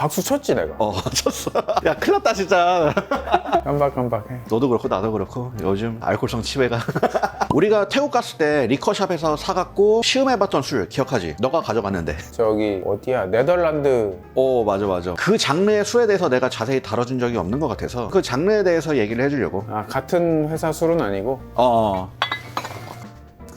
박수 쳤지 내가. 어 쳤어. 야 큰일 났다 진짜. 깜박깜박해. 너도 그렇고 나도 그렇고. 요즘 알코올성 치매가. 우리가 태국 갔을 때 리커샵에서 사갖고 시음해봤던 술 기억하지? 너가 가져갔는데. 저기 어디야? 네덜란드. 오 맞아 맞아. 그 장르의 술에 대해서 내가 자세히 다뤄준 적이 없는 것 같아서 그 장르에 대해서 얘기를 해주려고. 아 같은 회사 술은 아니고? 어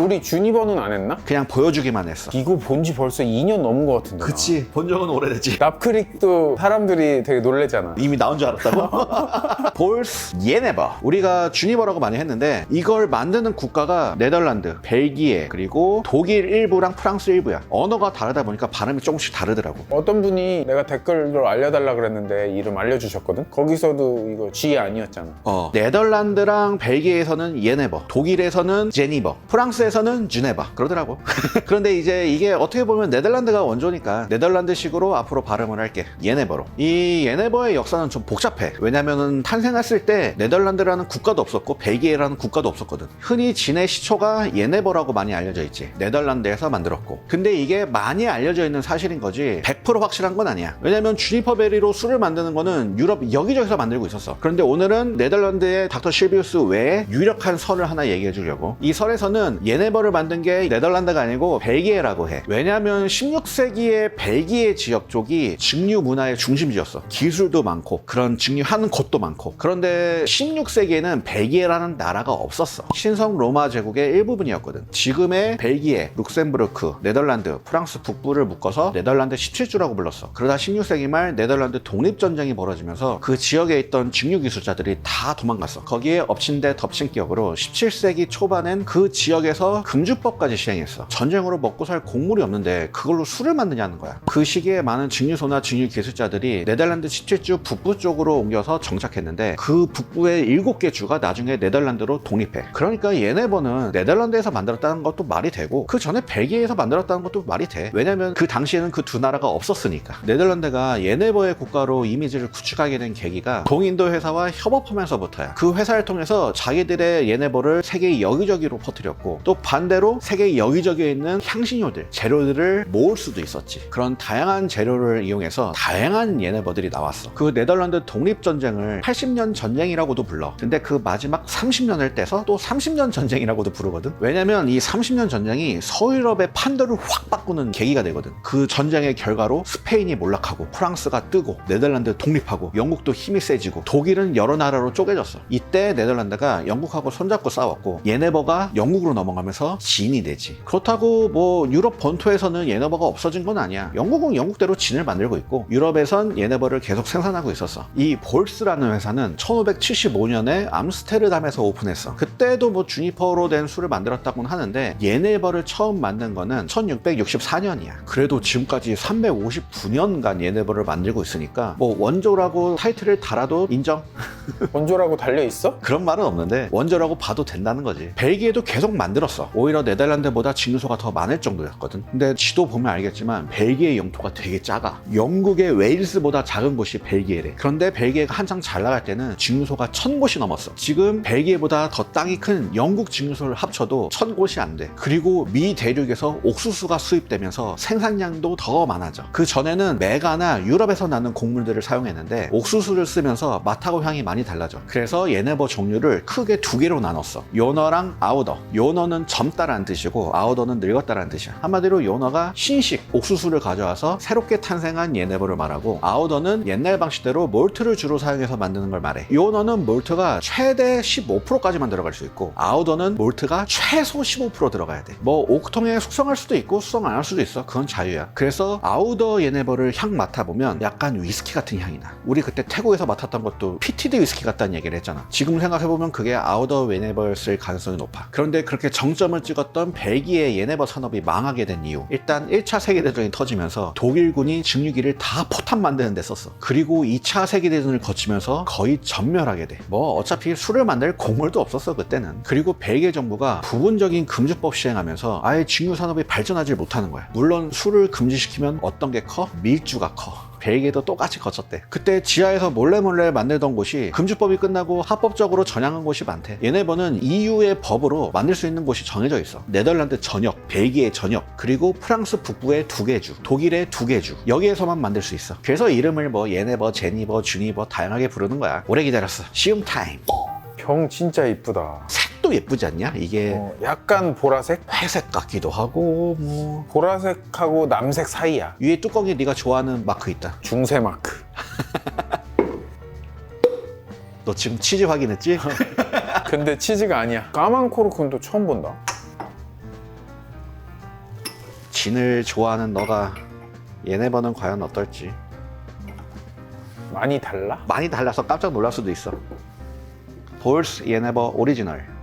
우리 주니버는 안 했나? 그냥 보여주기만 했어 이거 본 지 벌써 2년 넘은 것 같은데. 나. 본 적은 오래됐지 납크릭도 사람들이 되게 놀래잖아. 이미 나온 줄 알았다고? 볼스 예네버 우리가 주니버라고 많이 했는데 이걸 만드는 국가가 네덜란드, 벨기에 그리고 독일 일부랑 프랑스 일부야 언어가 다르다 보니까 발음이 조금씩 다르더라고 어떤 분이 내가 댓글로 알려달라 그랬는데 이름 알려주셨거든? 거기서도 이거 G 아니었잖아. 어, 네덜란드랑 벨기에에서는 예네버, 독일에서는 제니버, 프랑스 에서는 주네바 그러더라고. 그런데 이제 이게 어떻게 보면 네덜란드가 원조니까 네덜란드식으로 앞으로 발음을 할게. 예네버로. 이 예네버의 역사는 좀 복잡해. 왜냐면은 탄생했을 때 네덜란드라는 국가도 없었고 벨기에라는 국가도 없었거든. 흔히 진의 시초가 예네버라고 많이 알려져 있지. 네덜란드에서 만들었고. 근데 이게 많이 알려져 있는 사실인 거지 100% 확실한 건 아니야. 왜냐면 주니퍼 베리로 술을 만드는 거는 유럽 여기저기서 만들고 있었어. 그런데 오늘은 네덜란드의 닥터 실비우스 외에 유력한 설을 하나 얘기해 주려고. 이 설에서는 예 네버를 만든 게 네덜란드가 아니고 벨기에라고 해. 왜냐면 16세기의 벨기에 지역 쪽이 증류 문화의 중심지였어. 기술도 많고 그런 증류하는 곳도 많고. 그런데 16세기에는 벨기에라는 나라가 없었어. 신성 로마 제국의 일부분이었거든. 지금의 벨기에, 룩셈부르크, 네덜란드, 프랑스 북부를 묶어서 네덜란드 17주라고 불렀어. 그러다 16세기 말 네덜란드 독립전쟁이 벌어지면서 그 지역에 있던 증류 기술자들이 다 도망갔어. 거기에 엎친 데 덮친 기억으로 17세기 초반엔 그 지역에서 금주법까지 시행했어. 전쟁으로 먹고 살 곡물이 없는데 그걸로 술을 만드냐는 거야. 그 시기에 많은 증류소나 증류 기술자들이 네덜란드 17주 북부 쪽으로 옮겨서 정착했는데 그 북부의 7개 주가 나중에 네덜란드로 독립해. 그러니까 예네버는 네덜란드에서 만들었다는 것도 말이 되고 그 전에 벨기에에서 만들었다는 것도 말이 돼. 왜냐면 그 당시에는 그 두 나라가 없었으니까. 네덜란드가 예네버의 국가로 이미지를 구축하게 된 계기가 동인도 회사와 협업하면서부터야. 그 회사를 통해서 자기들의 예네버를 세계 여기저기로 퍼뜨렸고 또 반대로 세계 여기저기에 있는 향신료들, 재료들을 모을 수도 있었지. 그런 다양한 재료를 이용해서 다양한 예네버들이 나왔어. 그 네덜란드 독립전쟁을 80년 전쟁이라고도 불러. 근데 그 마지막 30년을 떼서 또 30년 전쟁이라고도 부르거든. 왜냐면 이 30년 전쟁이 서유럽의 판도를 확 바꾸는 계기가 되거든. 그 전쟁의 결과로 스페인이 몰락하고 프랑스가 뜨고 네덜란드 독립하고 영국도 힘이 세지고 독일은 여러 나라로 쪼개졌어. 이때 네덜란드가 영국하고 손잡고 싸웠고 예네버가 영국으로 넘어가면 서 진이 되지. 그렇다고 뭐 유럽 본토에서는 예네버가 없어진 건 아니야. 영국은 영국대로 진을 만들고 있고 유럽에선 예네버를 계속 생산하고 있었어. 이 볼스라는 회사는 1575년에 암스테르담에서 오픈했어. 그때도 뭐 주니퍼로 된 술을 만들었다고는 하는데 예네버를 처음 만든 거는 1664년이야. 그래도 지금까지 359년간 예네버를 만들고 있으니까 뭐 원조라고 타이틀을 달아도 인정? 원조라고 달려 있어? 그런 말은 없는데 원조라고 봐도 된다는 거지. 벨기에도 계속 만들었어. 오히려 네덜란드보다 증류소가 더 많을 정도였거든. 근데 지도 보면 알겠지만 벨기에 영토가 되게 작아. 영국의 웨일스보다 작은 곳이 벨기에래. 그런데 벨기에가 한창 잘 나갈 때는 증류소가 천 곳이 넘었어. 지금 벨기에보다 더 땅이 큰 영국 증류소를 합쳐도 천 곳이 안 돼. 그리고 미 대륙에서 옥수수가 수입되면서 생산량도 더 많아져. 그 전에는 메가나 유럽에서 나는 곡물들을 사용했는데 옥수수를 쓰면서 맛하고 향이 많이 달라져. 그래서 예네버 종류를 크게 두 개로 나눴어. 요너랑 아우더. 요너는 젊다라는 뜻이고 아우더는 늙었다라는 뜻이야. 한마디로 요너가 신식 옥수수를 가져와서 새롭게 탄생한 예네버를 말하고 아우더는 옛날 방식대로 몰트를 주로 사용해서 만드는 걸 말해. 요너는 몰트가 최대 15%까지만 들어갈 수 있고 아우더는 몰트가 최소 15% 들어가야 돼. 뭐 옥통에 숙성할 수도 있고 숙성 안 할 수도 있어. 그건 자유야. 그래서 아우더 예네버를 향 맡아보면 약간 위스키 같은 향이 나. 우리 그때 태국에서 맡았던 것도 PTD 위스키 같다는 얘기를 했잖아. 지금 생각해보면 그게 아우더 예네버였을 가능성이 높아. 그런데 그렇게 정점을 찍었던 벨기에 예네버 산업이 망하게 된 이유. 일단 1차 세계대전이 터지면서 독일군이 증류기를 다 포탄 만드는 데 썼어. 그리고 2차 세계대전을 거치면서 거의 전멸하게 돼. 뭐 어차피 술을 만들 곡물도 없었어 그때는. 그리고 벨기에 정부가 부분적인 금주법 시행하면서 아예 증류 산업이 발전하지 못하는 거야. 물론 술을 금지시키면 어떤 게 커? 밀주가 커. 벨기에도 똑같이 거쳤대. 그때 지하에서 몰래 몰래 만들던 곳이 금주법이 끝나고 합법적으로 전향한 곳이 많대. 얘네버는 EU의 법으로 만들 수 있는 곳이 정해져 있어. 네덜란드 전역, 벨기에 전역, 그리고 프랑스 북부의 두 개 주, 독일의 두 개 주. 여기에서만 만들 수 있어. 그래서 이름을 뭐 얘네버, 제니버, 주니버 다양하게 부르는 거야. 오래 기다렸어. 시움 타임. 병 진짜 이쁘다. 색도 예쁘지 않냐? 이게 어, 약간 보라색? 회색 같기도 하고 뭐 보라색하고 남색 사이야. 위에 뚜껑에 네가 좋아하는 마크 있다. 중세 마크. 너 지금 치즈 확인했지? 근데 치즈가 아니야. 까만 코르콘도 처음 본다. 진을 좋아하는 너가 얘네버는 과연 어떨지 많이 달라? 많이 달라서 깜짝 놀랄 수도 있어. 볼스 얘네버 오리지널.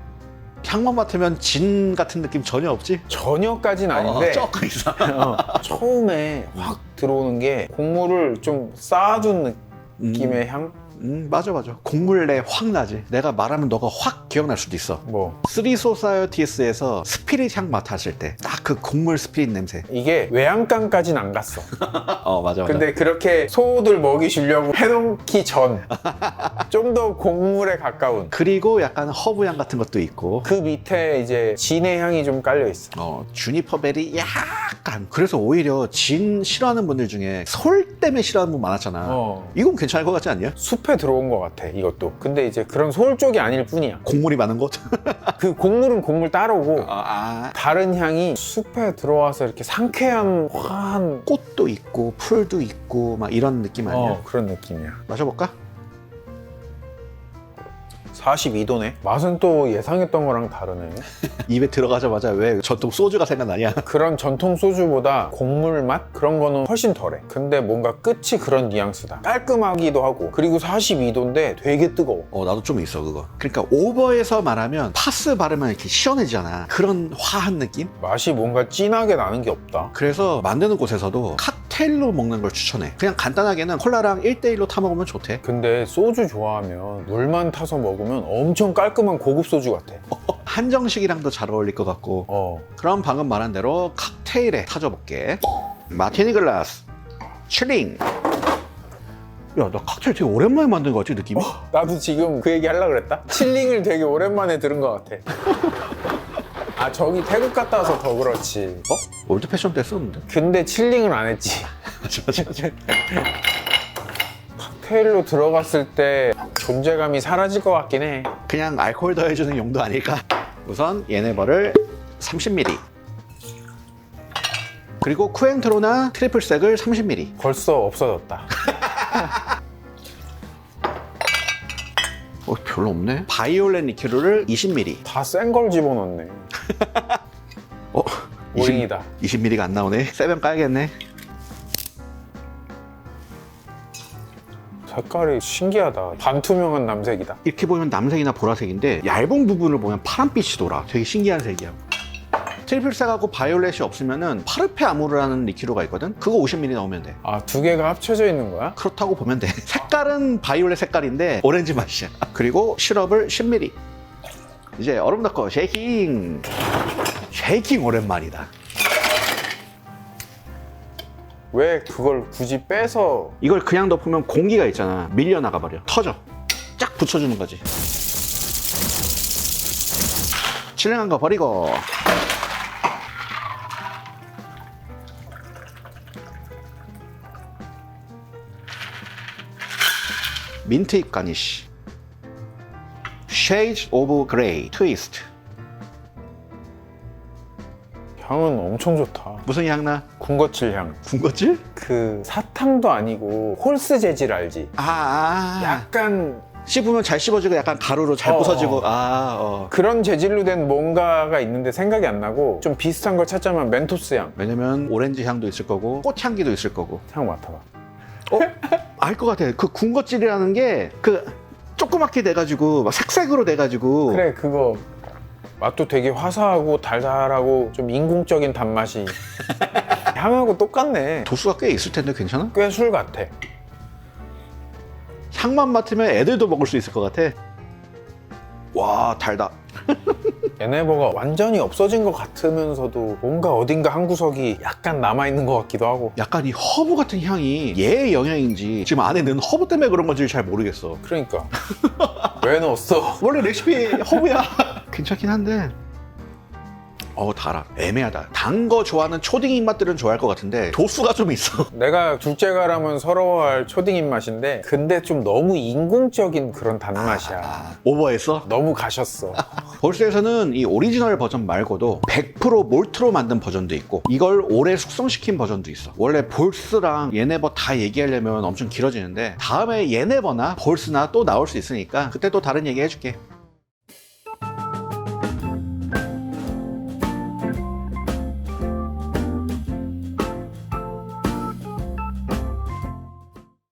향만 맡으면 진 같은 느낌 전혀 없지? 전혀까진 아닌데 어, 조금 있어. 어, 처음에 확 들어오는 게 곡물을 좀 쌓아준 느낌의 향? 음 맞아 맞아. 곡물 내 확 나지. 내가 말하면 너가 확 기억날 수도 있어. 뭐 쓰리 소사이어티스에서 스피릿 향 맡았을 때 딱 그 곡물 스피릿 냄새. 이게 외양간까진 안 갔어. 어 맞아 맞아. 근데 그렇게 소들 먹이 주려고 해놓기 전 좀 더 곡물에 가까운 그리고 약간 허브 향 같은 것도 있고. 그 밑에 이제 진의 향이 좀 깔려 있어. 어, 주니퍼 벨이 약간 그래서 오히려 진 싫어하는 분들 중에 솔 때문에 싫어하는 분 많았잖아. 어. 이건 괜찮을 것 같지 않냐? 숲에 들어온 것 같아 이것도. 근데 이제 그런 소울 쪽이 아닐 뿐이야. 곡물이 많은 것? 그 곡물은 곡물 따르고 아, 다른 향이 숲에 들어와서 이렇게 상쾌한 화한 꽃도 있고 풀도 있고 막 이런 느낌 아니야? 어, 그런 느낌이야. 마셔볼까? 42도네. 맛은 또 예상했던 거랑 다르네. 입에 들어가자마자 왜 전통 소주가 생각나냐? 그런 전통 소주보다 곡물 맛 그런 거는 훨씬 덜해. 근데 뭔가 끝이 그런 뉘앙스다. 깔끔하기도 하고 그리고 42도인데 되게 뜨거워. 어 나도 좀 있어 그거. 그러니까 오버에서 말하면 파스 바르면 이렇게 시원해지잖아. 그런 화한 느낌? 맛이 뭔가 진하게 나는 게 없다. 그래서 만드는 곳에서도 칵 테일로 먹는 걸 추천해. 그냥 간단하게는 콜라랑 1대1로 타 먹으면 좋대. 근데 소주 좋아하면 물만 타서 먹으면 엄청 깔끔한 고급 소주 같아. 한정식이랑도 잘 어울릴 것 같고 어. 그럼 방금 말한 대로 칵테일에 타줘 볼게 마티니 글라스 칠링 야 나 칵테일 되게 오랜만에 만든 거 같지 느낌이? 나도 지금 그 얘기 하려고 그랬다. 칠링을 되게 오랜만에 들은 것 같아. 아 저기 태국 갔다 와서 더 그렇지. 어? 올드 패션 때 썼는데 근데 칠링을 안 했지. 칵테일로 들어갔을 때 존재감이 사라질 것 같긴 해. 그냥 알코올 더해주는 용도 아닐까? 우선 얘네버를 30ml 그리고 쿠엔트로나 트리플 색을 30ml 벌써 없어졌다. 어 별로 없네 바이올렛 리큐르를 20ml 다 센 걸 집어넣네. 어? 오링이다. 20ml가 안 나오네 세변 까야겠네 색깔이 신기하다. 반투명한 남색이다. 이렇게 보면 남색이나 보라색인데 얇은 부분을 보면 파란빛이 돌아. 되게 신기한 색이야. 트리플색하고 바이올렛이 없으면은 파르페 아무르라는 리큐르가 있거든. 그거 50ml 넣으면 돼. 아, 두 개가 합쳐져 있는 거야? 그렇다고 보면 돼. 색깔은 바이올렛 색깔인데 오렌지 맛이야. 그리고 시럽을 10ml. 이제 얼음 넣고 쉐이킹. 쉐이킹 오랜만이다. 왜 그걸 굳이 빼서 이걸 그냥 덮으면 공기가 있잖아. 밀려 나가 버려. 터져. 쫙 붙여주는 거지. 칠링한 거 버리고. 민트 잎 가니쉬. Shades of Grey 트위스트. 향은 엄청 좋다. 무슨 향 나? 군것질 향. 군것질? 그 사탕도 아니고 홀스 재질 알지? 아, 아. 약간 씹으면 잘 씹어지고 약간 가루로 잘 어, 부서지고. 어. 아, 어. 그런 재질로 된 뭔가가 있는데 생각이 안 나고 좀 비슷한 걸 찾자면 멘토스 향. 왜냐면 오렌지 향도 있을 거고 꽃향기도 있을 거고 향 맡아봐. 어? 알 것 같아 그 군것질이라는 게 그 조그맣게 돼가지고 막 색색으로 돼가지고 그래 그거 맛도 되게 화사하고 달달하고 좀 인공적인 단맛이 향하고 똑같네. 도수가 꽤 있을 텐데 괜찮아? 꽤 술 같아. 향만 맡으면 애들도 먹을 수 있을 것 같아 와 달다 얘네버가 완전히 없어진 것 같으면서도 뭔가 어딘가 한 구석이 약간 남아있는 것 같기도 하고 약간 이 허브 같은 향이 얘의 영향인지 지금 안에 넣은 허브 때문에 그런 건지 잘 모르겠어. 그러니까 왜 넣었어? 원래 레시피 허브야. 괜찮긴 한데. 어 달아. 애매하다. 단 거 좋아하는 초딩 입맛들은 좋아할 것 같은데 도수가 좀 있어. 내가 둘째가라면 서러워할 초딩 입맛인데 근데 좀 너무 인공적인 그런 단맛이야. 아, 오버했어? 너무 가셨어. 볼스에서는 이 오리지널 버전 말고도 100% 몰트로 만든 버전도 있고 이걸 오래 숙성시킨 버전도 있어. 원래 볼스랑 예네버 다 얘기하려면 엄청 길어지는데 다음에 예네버나 볼스나 또 나올 수 있으니까 그때 또 다른 얘기 해줄게